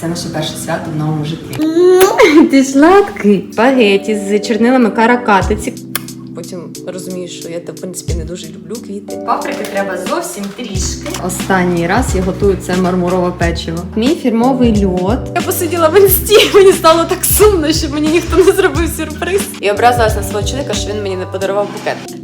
це наше перше свято в новому житті. Ти сладкий. Спагеті з чорнилами каракатиці. Потім розумієш, що я в принципі не дуже люблю квіти. Паприки треба зовсім трішки. Останній раз я готую це мармурове печиво. Мій фірмовий льод. Я посиділа в інсті, мені стало так сумно, що мені ніхто не зробив сюрприз. І образилась на свого чоловіка, що він мені не подарував букет.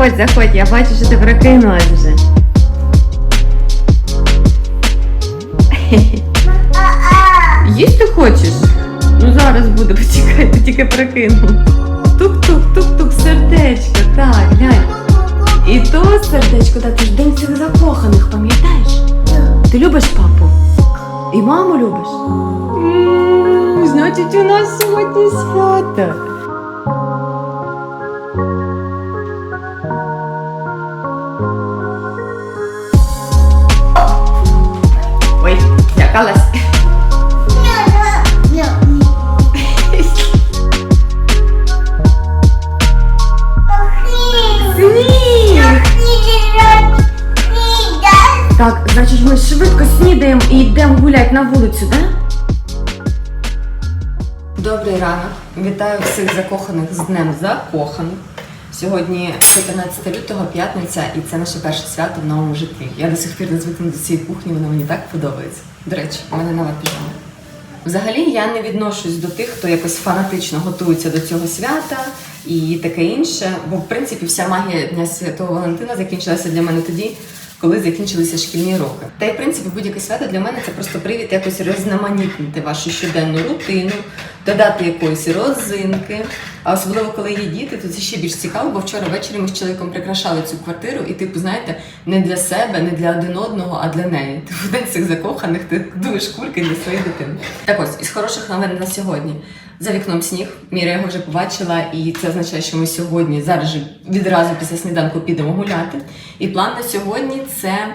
Заходь, заходь, я бачу, що ти прокинулась вже. Їсти хочеш? Ну зараз буде, почекай, ти тільки прокинув. Тук-тук, тук-тук, сердечко, так, глянь. І то сердечко, та ти ж день цих закоханих, пам'ятаєш? Ти любиш папу? І маму любиш? Значить, у нас сьогодні свято. Сніг! Так, значить, ми швидко снідаємо і йдемо гуляти на вулицю, так? Добрий ранок. Вітаю всіх закоханих з Днем Закоханих. Сьогодні 14 лютого, п'ятниця, і це наше перше свято в новому житті. Я до сих пір не звикну до цієї кухні, вона мені так подобається. До речі, у мене нова піжама. Взагалі я не відношусь до тих, хто якось фанатично готується до цього свята і таке інше. Бо в принципі вся магія Дня Святого Валентина закінчилася для мене тоді, коли закінчилися шкільні роки. Та й в принципі будь-яке свято для мене це просто привід якось різноманітнити вашу щоденну рутину, додати якоїсь розинки. А особливо коли є діти, то це ще більш цікаво, бо вчора ввечері ми з чоловіком прикрашали цю квартиру, і типу, знаєте, не для себе, не для один одного, а для неї. Ти в день цих закоханих ти дуєш кульки для своєї дитини. Так ось із хороших новин на сьогодні. За вікном сніг, Міра його вже побачила, і це означає, що ми сьогодні зараз же відразу після сніданку підемо гуляти. І план на сьогодні це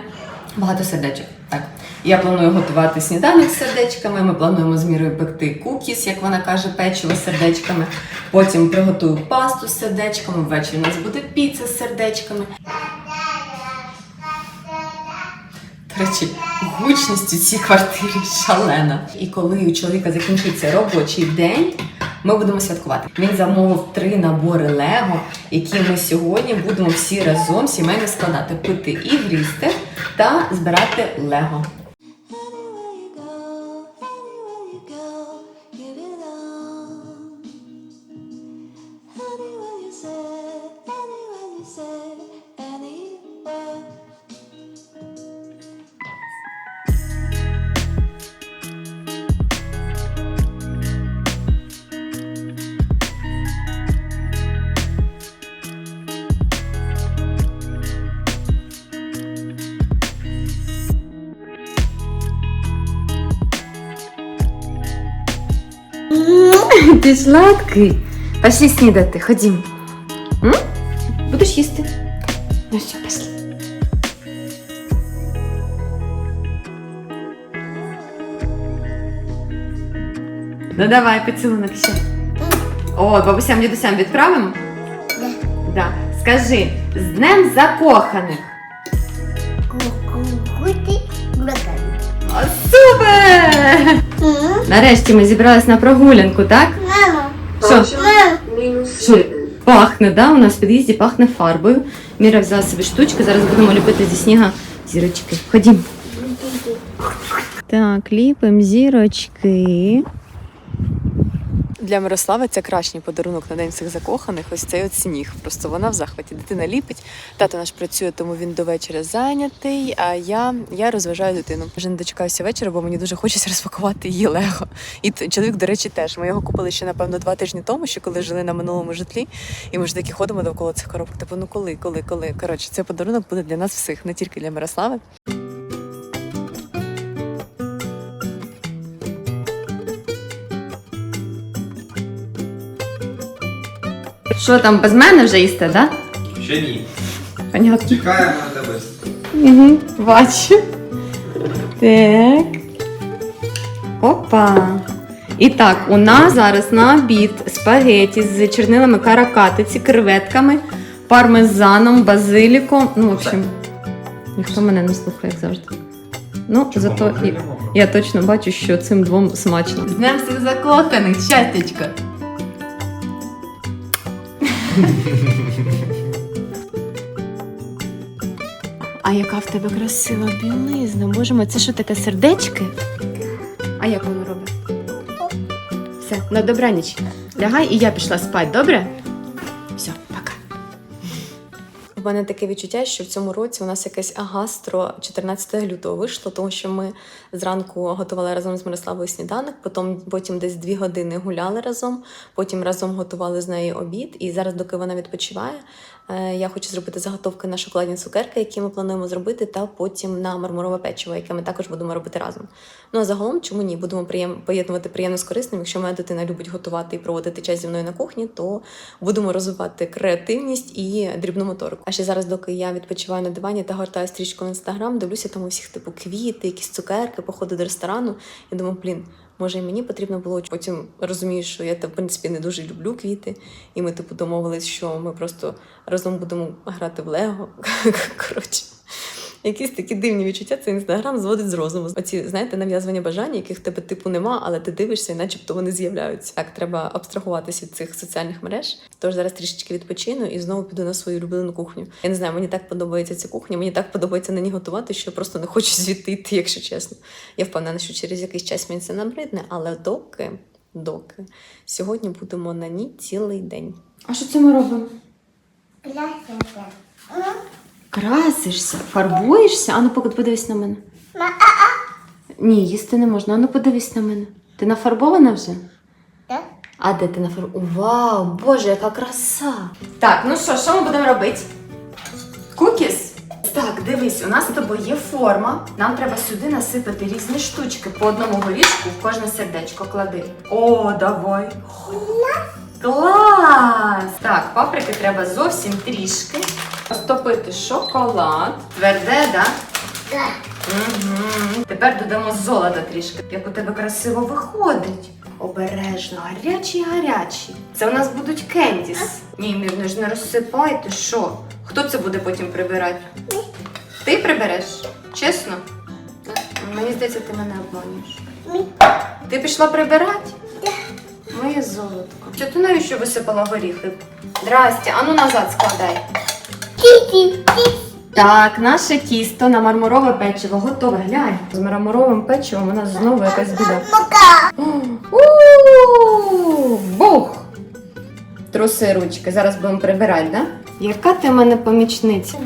багато сердечок. Так, я планую готувати сніданок з сердечками. Ми плануємо з мірою пекти кукіс, як вона каже, печиво з сердечками. Потім приготую пасту з сердечками. Ввечері у нас буде піца з сердечками. До речі, гучність у цій квартирі шалена. І коли у чоловіка закінчиться робочий день, ми будемо святкувати. Він замовив три набори Лего, які ми сьогодні будемо всі разом сімейно складати, пити і грізти та збирати Лего. Сладкий. Пошли снідати, ходім. М? Будеш їсти? Ну все, пішли. Ну давай, поцілунок ще. О, бабусям, дідусям відправимо? Да. Да. Скажи, з днем закоханих. О, супер! Нарешті ми зібрались на прогулянку, так? Мама, Що? мама. Пахне, да? У нас в під'їзді пахне фарбою. Міра взяла собі штучки, зараз будемо ліпити зі сніга зірочки. Ходім. Так, ліпимо зірочки. Для Мирослави це кращий подарунок на день всіх закоханих. Ось цей от сніг. Просто вона в захваті. Дитина ліпить. Тато наш працює, тому він до вечора зайнятий. А я, я розважаю дитину. Вже не дочекаюся вечора, бо мені дуже хочеться розпакувати її лего. І чоловік, до речі, теж. Ми його купили ще напевно два тижні тому, ще коли жили на минулому житлі. І ми ж таки ходимо довкола цих коробок. Типу, ну коли, коли, коли. Коротше, цей подарунок буде для нас всіх, не тільки для Мирослави. Що там без мене вже їсте, да? Ще ні. Понятно. Чекаємо на тебе. Угу, бачу. Так. Опа. І так, у нас зараз на обід спагеті з чернилами каракатиці, креветками, пармезаном, базиліком. Ну, в общем, ніхто мене не слухає, як завжди. Ну, зато і- я точно бачу, що цим двом смачно. З днем всіх закоханих, щастячка! А яка в тебе красива білизна. Боже мой, це що таке сердечки? А як воно робить? Все, на добраніч. Лягай і я пішла спати, добре? У мене таке відчуття, що в цьому році у нас якесь агастро 14 лютого вийшло, тому що ми зранку готували разом з Мирославою сніданок, потім, потім десь дві години гуляли разом, потім разом готували з нею обід. І зараз, доки вона відпочиває, е, я хочу зробити заготовки на шоколадні цукерки, які ми плануємо зробити, та потім на мармурове печиво, яке ми також будемо робити разом. Ну а загалом, чому ні? Будемо приєм... поєднувати приємне з корисним. Якщо моя дитина любить готувати і проводити час зі мною на кухні, то будемо розвивати креативність і дрібну моторику. Ще зараз, доки я відпочиваю на дивані та гортаю стрічку в інстаграм, дивлюся там у всіх типу квіти, якісь цукерки, походи до ресторану. Я думаю, блін. Може, і мені потрібно було потім розумію, що я в принципі не дуже люблю квіти, і ми типу домовились, що ми просто разом будемо грати в Лего. Коротше, якісь такі дивні відчуття. Це інстаграм зводить з розуму. Оці, знаєте, нав'язування бажань, яких тебе типу нема, але ти дивишся, і начебто вони з'являються. Так, треба абстрагуватися від цих соціальних мереж. Тож зараз трішечки відпочину і знову піду на свою улюблену кухню. Я не знаю, мені так подобається ця кухня, мені так подобається на ній готувати, що я просто не хочу звідти йти, якщо чесно. Я впевнена, що через якийсь час мені це набридне, але доки, доки сьогодні будемо на ній цілий день. А що це ми робимо? Красишся, фарбуєшся? Ану, поки подивись на мене. Ні, їсти не можна. Ану, подивись на мене. Ти нафарбована вже? Так. А де ти нафарбована? Вау, боже, яка краса! Так, ну що, що ми будемо робити? Кукіс? Так, дивись, у нас з тобою є форма. Нам треба сюди насипати різні штучки. По одному горішку в кожне сердечко клади. О, давай. Клас! Так, паприки треба зовсім трішки. Розтопити шоколад. Тверде, да? Так. Угу. Тепер додамо золота трішки. Як у тебе красиво виходить. Обережно, гарячі, гарячі. Це у нас будуть кендіс. Ні, Мір, ж не розсипай, ти що? Хто це буде потім прибирати? Ти прибереш? Чесно? Мені здається, ти мене обманюєш. Ні. Ти пішла прибирати? Моє золотко. Що ти навіщо висипала горіхи? Здрасте, ану назад складай. Так, наше тісто на мармурове печиво готове. Глянь. З мармуровим печивом у нас знову якась біда. Бух! Труси ручки. Зараз будемо прибирати, да? Яка ти в мене помічниця?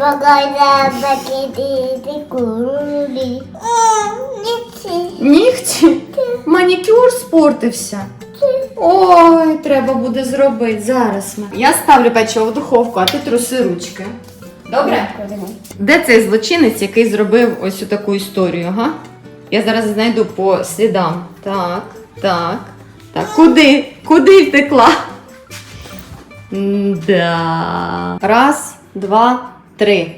Нігті? Манікюр спортився. Ой, треба буде зробити зараз. Я ставлю печиво в духовку, а ти труси ручки. Добре? Де цей злочинець, який зробив ось таку історію, га? Я зараз знайду по слідам. Так, так, так. Куди? Куди втекла? Да. Раз, два, три.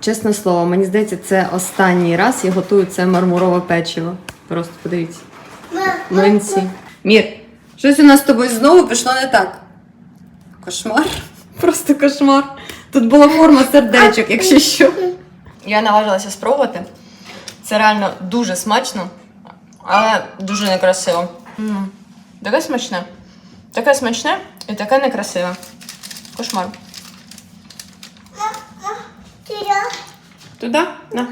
Чесне слово, мені здається, це останній раз я готую це мармурове печиво. Просто подивіться. Млинці. Мір, щось у нас з тобою знову пішло не так. Кошмар. Просто кошмар. Тут була форма сердечок, якщо що. Я наважилася спробувати. Це реально дуже смачно, але дуже некрасиво. М, Таке смачне. Таке смачне і таке некрасиве. Кошмар. Туди? На.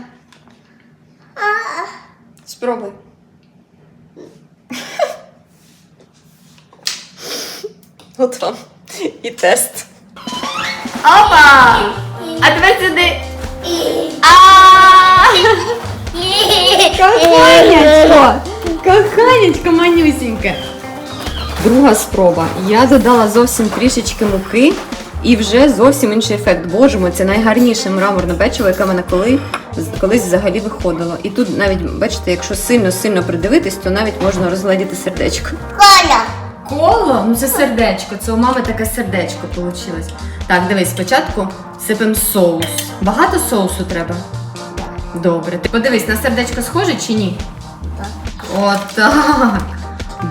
Спробуй. От вам і тест. Опа! А тепер сюди. Коханячко! Коханячко манюсіньке. Друга спроба. Я додала зовсім трішечки муки і вже зовсім інший ефект. Боже мой, це найгарніше мраморне печиво, яке в мене коли, колись взагалі виходило. І тут навіть, бачите, якщо сильно-сильно придивитись, то навіть можна розгледіти сердечко. Коля. Коло? Ну це сердечко, це у мами таке сердечко вийшло. Так, дивись, спочатку сипемо соус. Багато соусу треба? Добре. Ти подивись, на сердечко схоже чи ні? Так. Отак.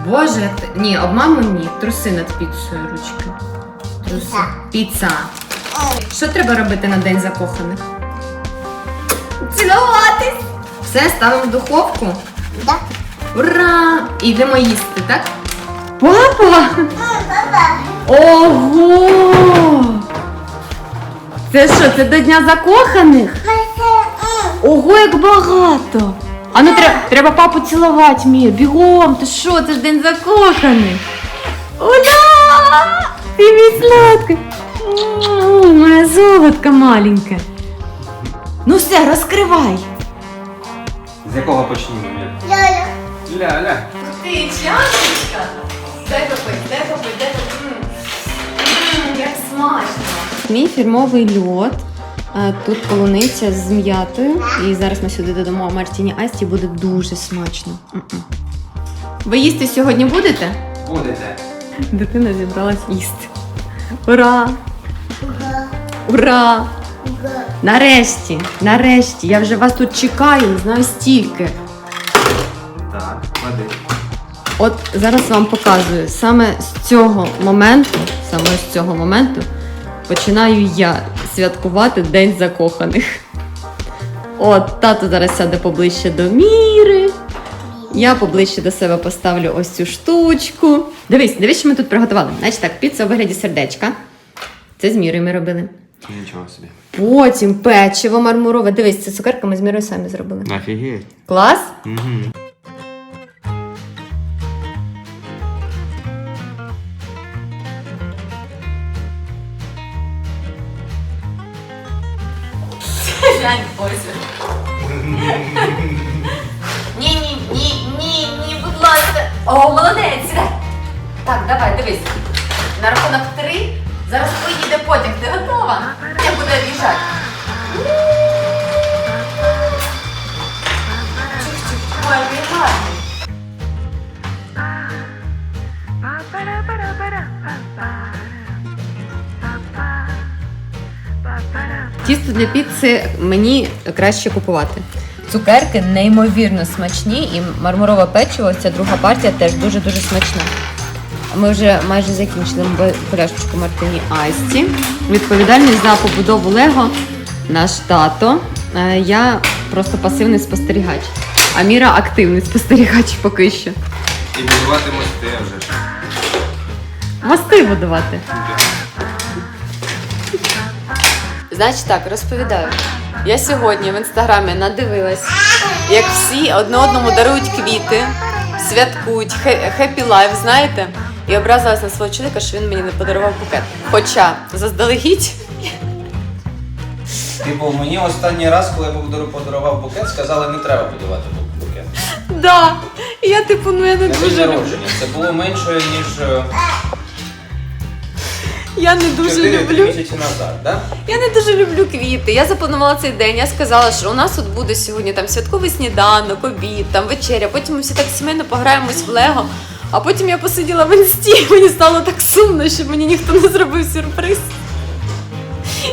Боже, як ти... ні, обману ні. Труси над піцею ручки. Труси. Піца. Що треба робити на день закоханих? Цілуватись. Все, ставимо в духовку. Да. Ура! І йдемо їсти, так? Папа! Ого! Це що, це до Дня закоханих? Ого, як багато! А ну треба, треба папу цілувати, Мір, бігом, ти що, це ж день закоханих. Ура! Ти мій сладкий. М, Моя золотка маленька. Ну все, розкривай. З якого почнімо? Ля? Ляля. Ля-ля. Ти чашечка? Дай попить, дай попить, дай попить. Ммм, як смачно. Мій фірмовий льод. А, Тут полуниця з м'ятою. І зараз ми сюди додамо Мартіні Асті, буде дуже смачно. Ви їсти сьогодні будете? Будете. Дитина зібралась їсти. Ура! Ура! Ура! Ура! Нарешті, нарешті, я вже вас тут чекаю, не знаю стільки. Так, клади. От зараз вам показую. Саме з цього моменту, саме з цього моменту починаю я святкувати День закоханих. От, тато зараз сяде поближче до міри. Я поближче до себе поставлю ось цю штучку. Дивись, дивись, що ми тут приготували. Значить так, піца у вигляді сердечка. Це з мірою ми робили. Нічого собі. Потім печиво мармурове. Дивись, це цукерка ми з мірою самі зробили. Офігеть. Клас? Угу. О, молодець, сідай. Так, давай, дивись. На рахунок три. Зараз поїде потяг. Ти готова? Я який гарний. Тісто для піци мені краще купувати. Цукерки неймовірно смачні, і мармурове печиво, ця друга партія теж дуже-дуже смачна. Ми вже майже закінчили поляшечку Мартині Айсті. Відповідальний за побудову Лего наш тато. Е, Я просто пасивний спостерігач. А Міра активний спостерігач поки що. І будувати мости вже. Мости будувати. Значить так, розповідаю. Я сьогодні в інстаграмі надивилась, як всі одне одному дарують квіти, святкують, хеппі лайф, знаєте? І образилась на свого чоловіка, що він мені не подарував букет. Хоча заздалегідь Типу, мені останній раз, коли я подарував букет, сказали, не треба подавати бу- букет. Да. І я типу, ну я не На день дуже народження. Це було менше, ніж е, Я не дуже 4 люблю. місяці назад, да? Я не дуже люблю квіти. Я запланувала цей день. Я сказала, що у нас тут буде сьогодні там святковий сніданок, обід, там вечеря. Потім ми всі так сімейно пограємось в Лего. А потім я посиділа в інсті, мені стало так сумно, що мені ніхто не зробив сюрприз.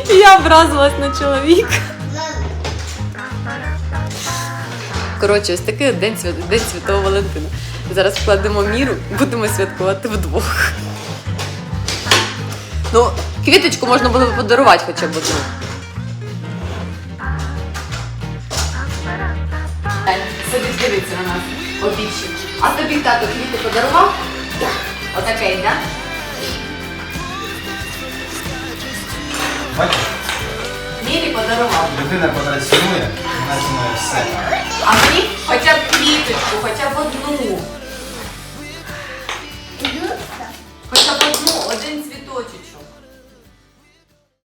І я образилась на чоловіка. Коротше, ось такий день, свят... день Святого Валентина. Зараз вкладемо міру, будемо святкувати вдвох. Ну, квіточку можна було б подарувати хоча б одну. Сидить дивиться на нас обічі. А тобі тато квіти подарував? Так. Отакий, так? Бачиш, Мірі подарував. людина, яка цінує, вона цінує все. А мені хоча б квіточку, хоча б одну. Хоча б одну, один цвіточок.